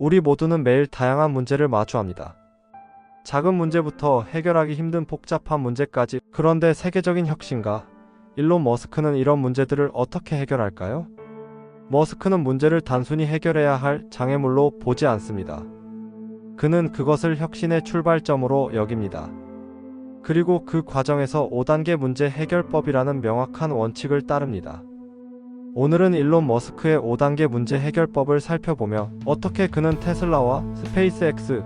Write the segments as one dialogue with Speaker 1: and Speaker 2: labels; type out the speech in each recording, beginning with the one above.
Speaker 1: 우리 모두는 매일 다양한 문제를 마주합니다. 작은 문제부터 해결하기 힘든 복잡한 문제까지 그런데 세계적인 혁신가 일론 머스크는 이런 문제들을 어떻게 해결할까요? 머스크는 문제를 단순히 해결해야 할 장애물로 보지 않습니다. 그는 그것을 혁신의 출발점으로 여깁니다. 그리고 그 과정에서 5단계 문제 해결법이라는 명확한 원칙을 따릅니다. 오늘은 일론 머스크의 5단계 문제 해결법을 살펴보며 어떻게 그는 테슬라와 스페이스X,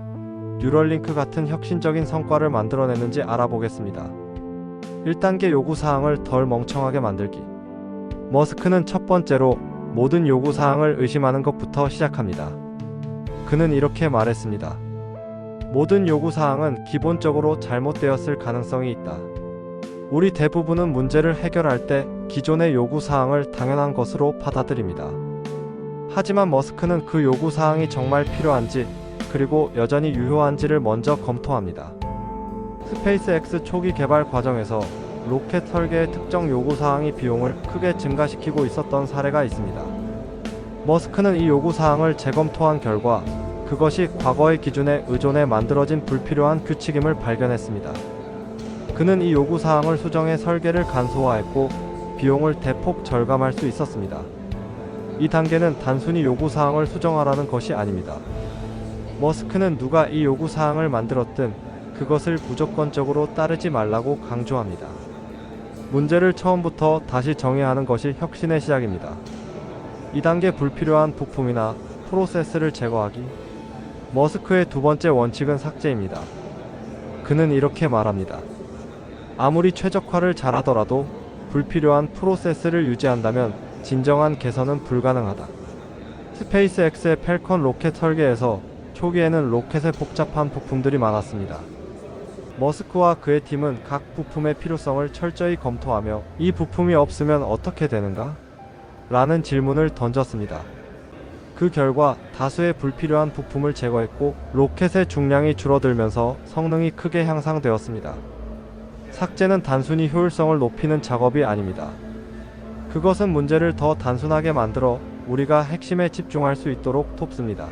Speaker 1: 뉴럴링크 같은 혁신적인 성과를 만들어내는지 알아보겠습니다. 1단계 요구사항을 덜 멍청하게 만들기. 머스크는 첫 번째로 모든 요구사항을 의심하는 것부터 시작합니다. 그는 이렇게 말했습니다. 모든 요구사항은 기본적으로 잘못되었을 가능성이 있다. 우리 대부분은 문제를 해결할 때 기존의 요구사항을 당연한 것으로 받아들입니다. 하지만 머스크는 그 요구사항이 정말 필요한지 그리고 여전히 유효한지를 먼저 검토합니다. 스페이스X 초기 개발 과정에서 로켓 설계의 특정 요구사항이 비용을 크게 증가시키고 있었던 사례가 있습니다. 머스크는 이 요구사항을 재검토한 결과 그것이 과거의 기준에 의존해 만들어진 불필요한 규칙임을 발견했습니다. 그는 이 요구사항을 수정해 설계를 간소화했고 비용을 대폭 절감할 수 있었습니다. 이 단계는 단순히 요구사항을 수정하라는 것이 아닙니다. 머스크는 누가 이 요구사항을 만들었든 그것을 무조건적으로 따르지 말라고 강조합니다. 문제를 처음부터 다시 정의하는 것이 혁신의 시작입니다. 2단계 불필요한 부품이나 프로세스를 제거하기. 머스크의 두 번째 원칙은 삭제입니다. 그는 이렇게 말합니다. 아무리 최적화를 잘하더라도 불필요한 프로세스를 유지한다면 진정한 개선은 불가능하다. 스페이스X의 펠컨 로켓 설계에서 초기에는 로켓에 복잡한 부품들이 많았습니다. 머스크와 그의 팀은 각 부품의 필요성을 철저히 검토하며 이 부품이 없으면 어떻게 되는가? 라는 질문을 던졌습니다. 그 결과 다수의 불필요한 부품을 제거했고 로켓의 중량이 줄어들면서 성능이 크게 향상되었습니다. 삭제는 단순히 효율성을 높이는 작업이 아닙니다. 그것은 문제를 더 단순하게 만들어 우리가 핵심에 집중할 수 있도록 돕습니다.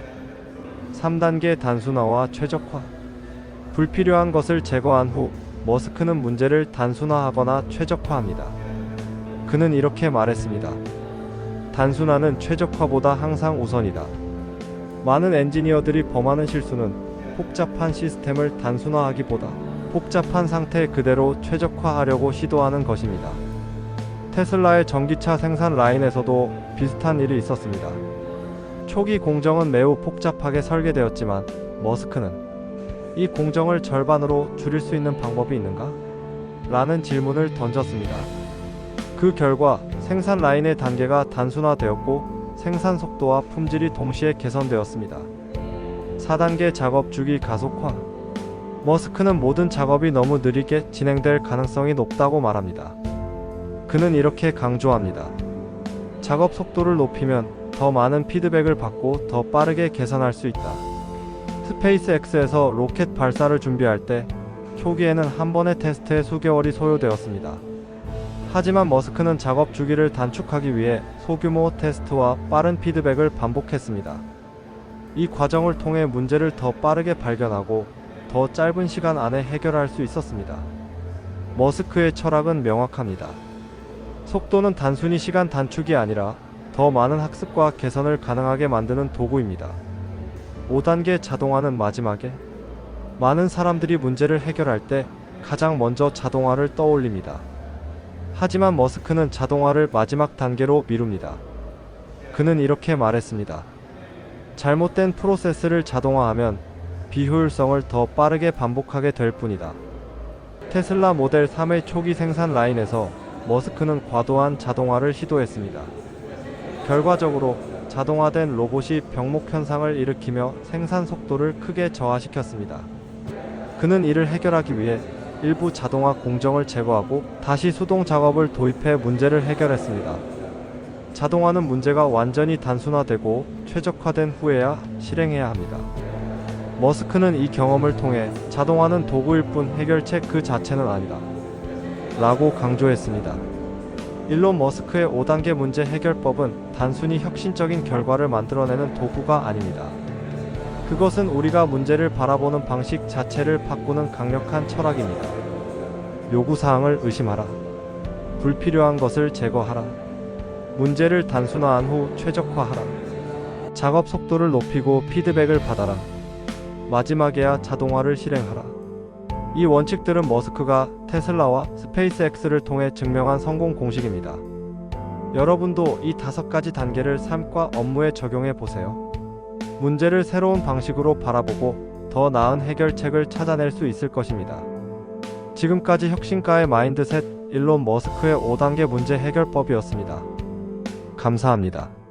Speaker 1: 3단계 단순화와 최적화. 불필요한 것을 제거한 후 머스크는 문제를 단순화하거나 최적화합니다. 그는 이렇게 말했습니다. 단순화는 최적화보다 항상 우선이다. 많은 엔지니어들이 범하는 실수는 복잡한 시스템을 단순화하기보다 복잡한 상태 그대로 최적화하려고 시도하는 것입니다. 테슬라의 전기차 생산 라인에서도 비슷한 일이 있었습니다. 초기 공정은 매우 복잡하게 설계되었지만 머스크는 이 공정을 절반으로 줄일 수 있는 방법이 있는가? 라는 질문을 던졌습니다. 그 결과 생산 라인의 단계가 단순화되었고 생산 속도와 품질이 동시에 개선되었습니다. 4단계 작업 주기 가속화. 머스크는 모든 작업이 너무 느리게 진행될 가능성이 높다고 말합니다. 그는 이렇게 강조합니다. 작업 속도를 높이면 더 많은 피드백을 받고 더 빠르게 개선할 수 있다. 스페이스X에서 로켓 발사를 준비할 때 초기에는 한 번의 테스트에 수개월이 소요되었습니다. 하지만 머스크는 작업 주기를 단축하기 위해 소규모 테스트와 빠른 피드백을 반복했습니다. 이 과정을 통해 문제를 더 빠르게 발견하고 더 짧은 시간 안에 해결할 수 있었습니다. 머스크의 철학은 명확합니다. 속도는 단순히 시간 단축이 아니라 더 많은 학습과 개선을 가능하게 만드는 도구입니다. 5단계 자동화는 마지막에 많은 사람들이 문제를 해결할 때 가장 먼저 자동화를 떠올립니다. 하지만 머스크는 자동화를 마지막 단계로 미룹니다. 그는 이렇게 말했습니다. 잘못된 프로세스를 자동화하면 비효율성을 더 빠르게 반복하게 될 뿐이다. 테슬라 모델 3의 초기 생산 라인에서 머스크는 과도한 자동화를 시도했습니다. 결과적으로 자동화된 로봇이 병목 현상을 일으키며 생산 속도를 크게 저하시켰습니다. 그는 이를 해결하기 위해 일부 자동화 공정을 제거하고 다시 수동 작업을 도입해 문제를 해결했습니다. 자동화는 문제가 완전히 단순화되고 최적화된 후에야 실행해야 합니다. 머스크는 이 경험을 통해 자동화는 도구일 뿐 해결책 그 자체는 아니다. 라고 강조했습니다. 일론 머스크의 5단계 문제 해결법은 단순히 혁신적인 결과를 만들어내는 도구가 아닙니다. 그것은 우리가 문제를 바라보는 방식 자체를 바꾸는 강력한 철학입니다. 요구사항을 의심하라. 불필요한 것을 제거하라. 문제를 단순화한 후 최적화하라. 작업 속도를 높이고 피드백을 받아라. 마지막에야 자동화를 실행하라. 이 원칙들은 머스크가 테슬라와 스페이스X를 통해 증명한 성공 공식입니다. 여러분도 이 다섯 가지 단계를 삶과 업무에 적용해 보세요. 문제를 새로운 방식으로 바라보고 더 나은 해결책을 찾아낼 수 있을 것입니다. 지금까지 혁신가의 마인드셋 일론 머스크의 5단계 문제 해결법이었습니다. 감사합니다.